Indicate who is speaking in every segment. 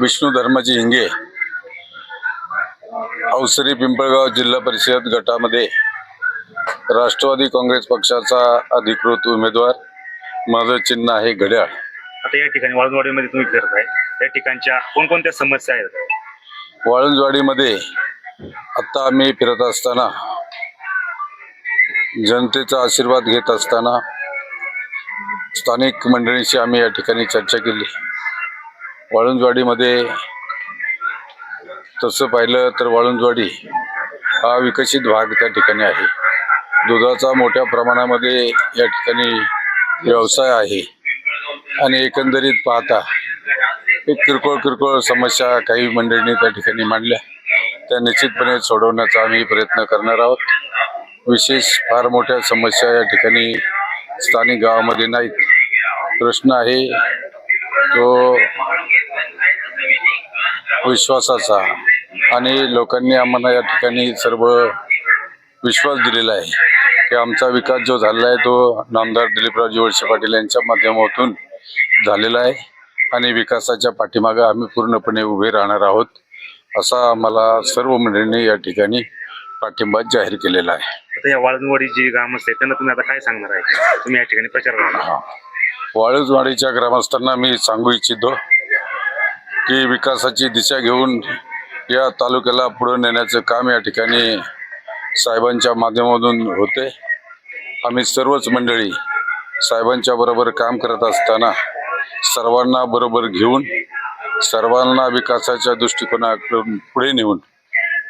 Speaker 1: विष्णू धर्माची हिंगे अवसरी पिंपळगाव जिल्हा परिषद गटामध्ये राष्ट्रवादी काँग्रेस पक्षाचा अधिकृत उमेदवार. माझं चिन्ह आहे घड्याळ.
Speaker 2: आता या ठिकाणी वाळूंजवाडीमध्ये तुम्ही फिरताय या ठिकाणच्या कोणकोणत्या समस्या आहेत?
Speaker 1: वाळुंजवाडीमध्ये आता आम्ही फिरत असताना जनतेचा आशीर्वाद घेत असताना स्थानिक मंडळींशी आम्ही या ठिकाणी चर्चा केली. वाळुंजवाडीमध्ये तसं पाहिलं तर वाळुंजवाडी हा विकसित भाग त्या ठिकाणी आहे. दुधाचा मोठ्या प्रमाणामध्ये या ठिकाणी व्यवसाय आहे. आणि एकंदरीत पाहता एक किरकोळ किरकोळ समस्या काही मंडळींनी त्या ठिकाणी मांडल्या. त्या निश्चितपणे सोडवण्याचा आम्ही प्रयत्न करणार आहोत. विशेष फार मोठ्या समस्या या ठिकाणी स्थानिक गावामध्ये नाहीत. प्रश्न आहे तो विश्वासाचा आणि लोकांनी आम्हाला या ठिकाणी सर्व विश्वास दिलेला आहे की आमचा विकास जो झालेला आहे तो नामदार दिलीपरावजी वळसे पाटील यांच्या माध्यमातून झालेला आहे आणि विकासाच्या पाठीमागे आम्ही पूर्णपणे उभे राहणार आहोत असा आम्हाला सर्व मंडळींनी या ठिकाणी पाठिंबा जाहीर केलेला आहे.
Speaker 2: आता या वाळूंजवाडी जी ग्रामस्थ आहेत त्यांना तुम्ही आता काय सांगणार आहे? तुम्ही या ठिकाणी प्रचार करणार.
Speaker 1: वाळूजवाडीच्या ग्रामस्थांना मी सांगू इच्छितो की विकासाची दिशा घेऊन या तालुक्याला पुढे नेण्याचं काम या ठिकाणी साहेबांच्या माध्यमातून होते. आम्ही सर्वच मंडळी साहेबांच्या बरोबर काम करत असताना सर्वांना बरोबर घेऊन सर्वांना विकासाच्या दृष्टिकोनाकडून पुढे नेऊन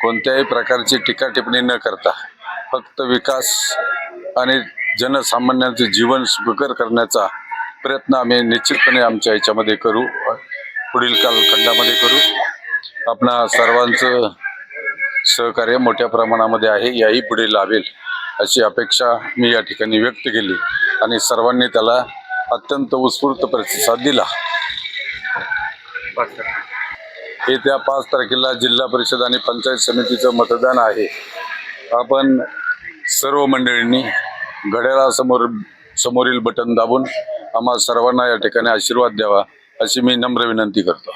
Speaker 1: कोणत्याही प्रकारची टीका टिप्पणी न करता फक्त विकास आणि जनसामान्यांचं जीवन सुखकर करण्याचा प्रयत्न आम्ही निश्चितपणे आमच्या याच्यामध्ये करू. पुढील कालखंडामध्ये करू. आपणा सर्वांचं सहकार्य मोठ्या प्रमाणामध्ये आहे याही पुढे लाभेल अशी अपेक्षा मी या ठिकाणी व्यक्त केली आणि सर्वांनी त्याला अत्यंत उत्स्फूर्त प्रतिसाद दिला. येत्या पाच तारखेला जिल्हा परिषद आणि पंचायत समितीचं मतदान आहे. आपण सर्व मंडळींनी घड्याळासमोर समोरील बटन दाबून आम्हा सर्वांना या ठिकाणी आशीर्वाद द्यावा. अशी मी नम्र विनंती करतो